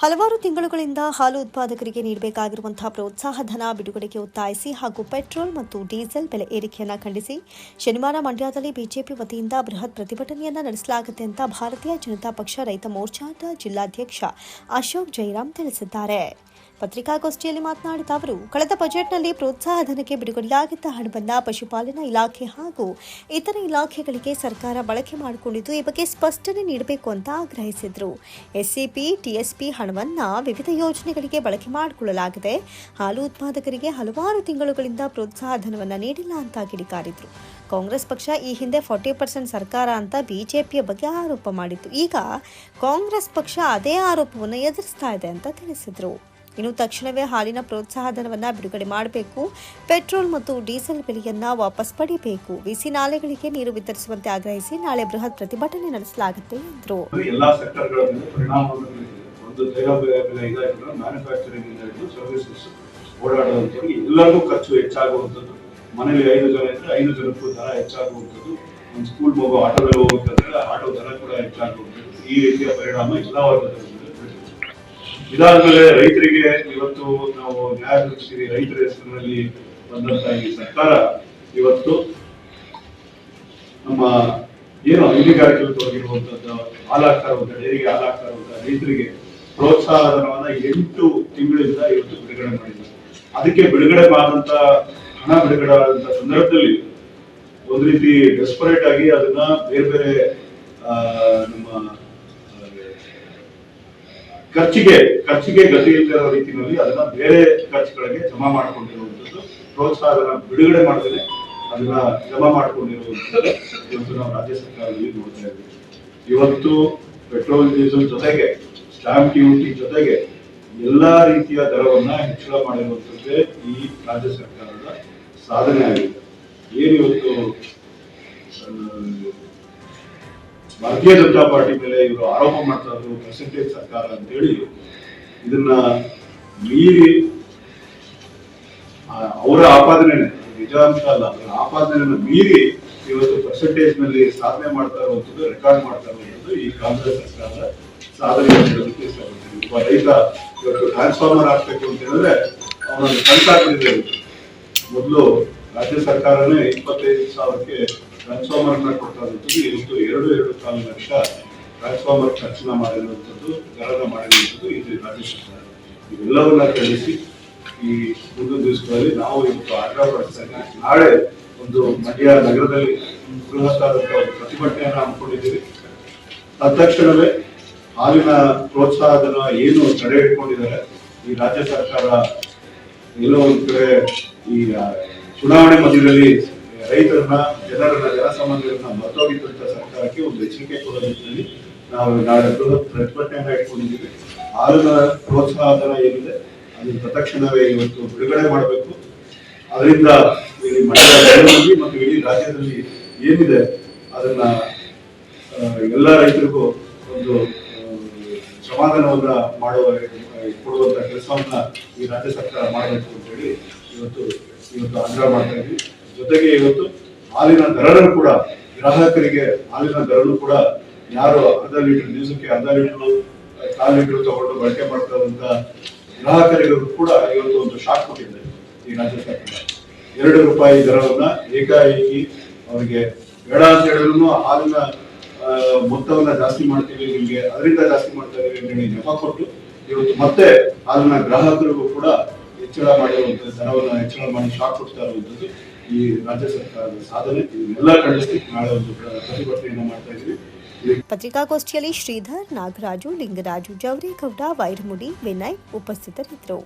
ಹಲವಾರು ತಿಂಗಳುಗಳಿಂದ ಹಾಲು ಉತ್ಪಾದಕರಿಗೆ ನೀಡಬೇಕಾಗಿರುವಂತಹ ಪ್ರೋತ್ಸಾಹ ಧನ ಬಿಡುಗಡೆಗೆ ಒತ್ತಾಯಿಸಿ ಹಾಗೂ ಪೆಟ್ರೋಲ್ ಮತ್ತು ಡೀಸೆಲ್ ಬೆಲೆ ಏರಿಕೆಯನ್ನು ಖಂಡಿಸಿ ಶನಿವಾರ ಮಂಡ್ಯದಲ್ಲಿ ಬಿಜೆಪಿ ವತಿಯಿಂದ ಬೃಹತ್ ಪ್ರತಿಭಟನೆಯನ್ನು ನಡೆಸಲಾಗುತ್ತೆ ಅಂತ ಭಾರತೀಯ ಜನತಾ ಪಕ್ಷ ರೈತ ಮೋರ್ಚಾದ ಜಿಲ್ಲಾಧ್ಯಕ್ಷ ಅಶೋಕ್ ಜೈರಾಮ್ ತಿಳಿಸಿದ್ದಾರೆ. ಪತ್ರಿಕಾಗೋಷ್ಠಿಯಲ್ಲಿ ಮಾತನಾಡಿದ ಅವರು, ಕಳೆದ ಬಜೆಟ್ನಲ್ಲಿ ಪ್ರೋತ್ಸಾಹಧನಕ್ಕೆ ಬಿಡುಗಡೆಯಾಗಿದ್ದ ಹಣವನ್ನು ಪಶುಪಾಲನಾ ಇಲಾಖೆ ಹಾಗೂ ಇತರೆ ಇಲಾಖೆಗಳಿಗೆ ಸರ್ಕಾರ ಬಳಕೆ ಮಾಡಿಕೊಂಡಿದ್ದು, ಈ ಬಗ್ಗೆ ಸ್ಪಷ್ಟನೆ ನೀಡಬೇಕು ಅಂತ ಆಗ್ರಹಿಸಿದರು. ಎಸ್ಸಿಪಿ ಟಿಎಸ್ಪಿ ಹಣವನ್ನು ವಿವಿಧ ಯೋಜನೆಗಳಿಗೆ ಬಳಕೆ ಮಾಡಿಕೊಳ್ಳಲಾಗಿದೆ. ಹಾಲು ಉತ್ಪಾದಕರಿಗೆ ಹಲವಾರು ತಿಂಗಳುಗಳಿಂದ ಪ್ರೋತ್ಸಾಹಧನವನ್ನು ನೀಡಿಲ್ಲ ಅಂತ ಕಿಡಿಕಾರಿದರು. ಕಾಂಗ್ರೆಸ್ ಪಕ್ಷ ಈ ಹಿಂದೆ ಫಾರ್ಟಿ ಪರ್ಸೆಂಟ್ ಸರ್ಕಾರ ಅಂತ ಬಿಜೆಪಿಯ ಬಗ್ಗೆ ಆರೋಪ ಮಾಡಿತ್ತು. ಈಗ ಕಾಂಗ್ರೆಸ್ ಪಕ್ಷ ಅದೇ ಆರೋಪವನ್ನು ಎದುರಿಸ್ತಾ ಇದೆ ಅಂತ ತಿಳಿಸಿದರು. ಇನ್ನು ತಕ್ಷಣವೇ ಹಾಲಿನ ಪ್ರೋತ್ಸಾಹಧನವನ್ನು ಬಿಡುಗಡೆ ಮಾಡಬೇಕು. ಪೆಟ್ರೋಲ್ ಮತ್ತು ಡೀಸೆಲ್ ಬೆಲೆಯನ್ನು ವಾಪಸ್ ಪಡೆಯಬೇಕು ಬಿಸಿ ನಾಲೆಗಳಿಗೆ ನೀರು ವಿತರಿಸುವಂತೆ ಆಗ್ರಹಿಸಿ ನಾಳೆ ಬೃಹತ್ ಪ್ರತಿಭಟನೆ ನಡೆಸಲಾಗುತ್ತೆ ಎಂದರು. ಓಡಾಡುವಂಥವ್ರಿಗೆ ಎಲ್ಲರಿಗೂ ಖರ್ಚು ಹೆಚ್ಚಾಗುವಂಥದ್ದು. ಮನೇಲಿ ಐದು ಜನ ಇದ್ರೆ ಐದು ಜನಕ್ಕೂ ದರ ಹೆಚ್ಚಾಗುವಂಥದ್ದು. ಒಂದು ಸ್ಕೂಲ್ ಮಗು ಆಟೋದಲ್ಲಿ ಹೋಗ್ಬೇಕಂದ್ರೆ ಆಟೋ ದರ ಕೂಡ ಹೆಚ್ಚಾಗುವಂಥದ್ದು. ಈ ರೀತಿಯ ಪರಿಣಾಮ ಎಲ್ಲ ವರ್ಗದ ಮೇಲೆ ಬೀರಿದೆ. ಇದಾದ್ಮೇಲೆ ರೈತರಿಗೆ ಇವತ್ತು ನಾವು ನ್ಯಾಯ ರೈತರ ಹೆಸರಿನಲ್ಲಿ ಬಂದಂತ ಈ ಸರ್ಕಾರ ಇವತ್ತು ನಮ್ಮ ಏನು ಹೈನುಗಾರಿಕೆಯಲ್ಲಿ ತೊಡಗಿರುವಂತದ್ದು ಡೈರಿಗೆ ಹಾಲಾಗ್ತಾ ರೈತರಿಗೆ ಪ್ರೋತ್ಸಾಹ ಧನವನ್ನ ಎಂಟು ತಿಂಗಳಿಂದ ಇವತ್ತು ಬಿಡುಗಡೆ ಮಾಡಿದ್ದಾರೆ. ಅದಕ್ಕೆ ಬಿಡುಗಡೆ ಮಾಡಿದಂತ ಹಣ ಬಿಡುಗಡೆ ಆದಂತ ಸಂದರ್ಭದಲ್ಲಿ ಒಂದ್ ರೀತಿ ಡೆಸ್ಪರೇಟ್ ಆಗಿ ಅದನ್ನ ಬೇರೆ ಬೇರೆ ಆ, ನಮ್ಮ ಖರ್ಚಿಗೆ ಖರ್ಚಿಗೆ ಗತಿ ಇಲ್ಲದ ರೀತಿಯಲ್ಲಿ ಅದನ್ನ ಬೇರೆ ಖರ್ಚುಗಳಿಗೆ ಜಮಾ ಮಾಡಿಕೊಂಡಿರುವಂತದ್ದು ಪ್ರೋತ್ಸಾಹನ ಬಿಡುಗಡೆ ಮಾಡದೇ ಅದನ್ನ ಜಮಾ ಮಾಡಿಕೊಂಡಿರುವಂತದ್ದು ಇವತ್ತು ನಾವು ರಾಜ್ಯ ಸರ್ಕಾರದಲ್ಲಿ ನೋಡ್ತಾ ಇದ್ದೀವಿ. ಇವತ್ತು ಪೆಟ್ರೋಲ್, ಡೀಸೆಲ್ ಜೊತೆಗೆ, ಸ್ಟಾಂಪ್ ಡ್ಯೂಟಿ ಜೊತೆಗೆ ಎಲ್ಲಾ ರೀತಿಯ ದರವನ್ನ ಹೆಚ್ಚಳ ಮಾಡಿರುವಂತದ್ದೇ ಈ ರಾಜ್ಯ ಸರ್ಕಾರದ ಸಾಧನೆ ಆಗಿದೆ ಏನು ಭಾರತೀಯ ಜನತಾ ಪಾರ್ಟಿ ಮೇಲೆ ಇವರು ಆರೋಪ ಮಾಡ್ತಾ ಇದ್ರು ಪರ್ಸೆಂಟೇಜ್ ಸರ್ಕಾರ ಅಂತ ಹೇಳಿ ಇದನ್ನ ಮೀರಿ ಅವರ ಆಪಾದನೆ ನಿಜಾಂಶ ಅಲ್ಲ ಅವರ ಆಪಾದನೆಯನ್ನು ಮೀರಿ ಇವತ್ತು ಪರ್ಸೆಂಟೇಜ್ನಲ್ಲಿ ಸಾಧನೆ ಮಾಡ್ತಾ ಇರುವಂತದ್ದು ರೆಕಾರ್ಡ್ ಮಾಡ್ತಾ ಇರುವಂತದ್ದು ಈ ಕಾಂಗ್ರೆಸ್ ಸರ್ಕಾರದ ಸಾಧನೆ ಅಂತ ಇಷ್ಟಪಡ್ತೀನಿ ಒಬ್ಬ ರೈತ ಇವತ್ತು ಟ್ರಾನ್ಸ್ಫಾರ್ಮರ್ ಆಗ್ಬೇಕು ಅಂತ ಹೇಳಿದ್ರೆ ಅವನೊಂದು ಕನಸಾಗ್ತಿದೆ ಮೊದಲು ರಾಜ್ಯ ಸರ್ಕಾರನೇ ಇಪ್ಪತ್ತೈದು ಸಾವಿರಕ್ಕೆ ಟ್ರಾನ್ಸ್ಫಾರ್ಮರ್ ಕೊಡ್ತಾ ಇರುವಂತದ್ದು ಇವತ್ತು ಎರಡು ಎರಡು ಕಾಲು ಲಕ್ಷ ಟ್ರಾನ್ಸ್ಫಾರ್ಮರ್ ಖರ್ಚಿನ ಮಾಡಿರುವಂಥದ್ದು ದರನ ಮಾಡಿರುವಂಥದ್ದು ಇದು ರಾಜ್ಯ ಸರ್ಕಾರ ಇವೆಲ್ಲವನ್ನ ಕಳಿಸಿ ಈ ಮುಂದಿನ ದಿವಸಗಳಲ್ಲಿ ನಾವು ಇವತ್ತು ಆಗ್ರಹ ಪಡಿಸ್ತಾ. ನಾಳೆ ಒಂದು ಮಂಡ್ಯ ನಗರದಲ್ಲಿ ಬೃಹತ್ತಾದಂತಹ ಒಂದು ಪ್ರತಿಭಟನೆಯನ್ನು ಹಮ್ಮಿಕೊಂಡಿದ್ದೀವಿ ತಕ್ಷಣವೇ ಹಾಲಿನ ಪ್ರೋತ್ಸಾಹಧನ ಏನು ತಡೆ ಇಟ್ಕೊಂಡಿದ್ದಾರೆ, ಈ ರಾಜ್ಯ ಸರ್ಕಾರ ಎಲ್ಲೋ ಒಂದು ಕಡೆ ಈ ಚುನಾವಣೆ ಮಧ್ಯದಲ್ಲಿ ರೈತರನ್ನ, ಜನರನ್ನ, ಜನಸಾಮಾನ್ಯರನ್ನ ಮರ್ತೋಗಿದ್ದಂತ ಸರ್ಕಾರಕ್ಕೆ ಒಂದು ಎಚ್ಚರಿಕೆ ಕೊಡೋ ನಿಟ್ಟಿನಲ್ಲಿ ನಾವು ನಾಳೆ ಬೃಹತ್ ಪ್ರತಿಭಟನೆಯನ್ನ ಇಟ್ಕೊಂಡಿದ್ದೀವಿ. ಹಾಲಿನ ಪ್ರೋತ್ಸಾಹಧನ ಏನಿದೆ, ಅದನ್ನ ತಕ್ಷಣವೇ ಇವತ್ತು ಬಿಡುಗಡೆ ಮಾಡಬೇಕು. ಅದರಿಂದ ಇಲ್ಲಿ ಮಂಡ್ಯ ನಗರದಲ್ಲಿ ಮತ್ತು ಇಡೀ ರಾಜ್ಯದಲ್ಲಿ ಏನಿದೆ, ಅದನ್ನ ಎಲ್ಲ ರೈತರಿಗೂ ಒಂದು ಸಮಾಧಾನವನ್ನ ಮಾಡುವ, ಕೊಡುವಂತ ಕೆಲಸವನ್ನ ಈ ರಾಜ್ಯ ಸರ್ಕಾರ ಮಾಡಬೇಕು ಅಂತ ಹೇಳಿ ಇವತ್ತು ಇವತ್ತು ಆಗ್ರಹ ಮಾಡ್ತಾ ಇದ್ವಿ ಜೊತೆಗೆ ಇವತ್ತು ಹಾಲಿನ ದರಗಳು ಕೂಡ, ಗ್ರಾಹಕರಿಗೆ ಹಾಲಿನ ದರನು ಕೂಡ ಯಾರು ಅರ್ಧ ಲೀಟರ್, ದಿವಸಕ್ಕೆ ಅರ್ಧ ಲೀಟರ್, ಕಾಲು ಲೀಟರ್ ತಗೊಂಡು ಬಳಕೆ ಮಾಡ್ತಾ ಇರುವಂತ ಗ್ರಾಹಕರಿಗೂ ಕೂಡ ಇವತ್ತು ಒಂದು ಶಾಕ್ ಕೊಟ್ಟಿದೆ ಈ ರಾಜ್ಯ ಸರ್ಕಾರ. ಎರಡು ರೂಪಾಯಿ ದರವನ್ನ ಏಕಾಏಕಿ ಅವರಿಗೆ ಬೇಡ ಅಂತ ಹೇಳಿದ್ರು, ಹಾಲಿನ ಮೊತ್ತವನ್ನ ಜಾಸ್ತಿ ಮಾಡ್ತೀವಿ ನಿಮಗೆ, ಅದರಿಂದ ಜಾಸ್ತಿ ಮಾಡ್ತಾ ಇದೀವಿ ಅಂತ ಹೇಳಿ ನೆಪ ಕೊಟ್ಟು ಇವತ್ತು ಮತ್ತೆ ಹಾಲಿನ ಗ್ರಾಹಕರಿಗೂ ಕೂಡ ಹೆಚ್ಚಳ ಮಾಡಿರುವಂತಹ ದರವನ್ನ ಹೆಚ್ಚಳ ಮಾಡಿ ಶಾಕ್ ಕೊಡ್ತಾ ಇರುವಂತದ್ದು ಈ ರಾಜ್ಯ ಸರ್ಕಾರದ ಸಾಧನೆ, ಇದನ್ನೆಲ್ಲ ಖಂಡಿಸಿ ನಾಳೆ ಒಂದು ಪ್ರತಿಭಟನೆಯನ್ನ ಮಾಡ್ತಾ ಇದ್ದೀವಿ. ಪತ್ರಿಕಾಗೋಷ್ಠಿಯಲ್ಲಿ ಶ್ರೀಧರ್ ನಾಗರಾಜು, ಲಿಂಗರಾಜು ಜವರೇಗೌಡ ವೈರಮುಡಿ ವಿನಯ್ ಉಪಸ್ಥಿತರಿದ್ದರು.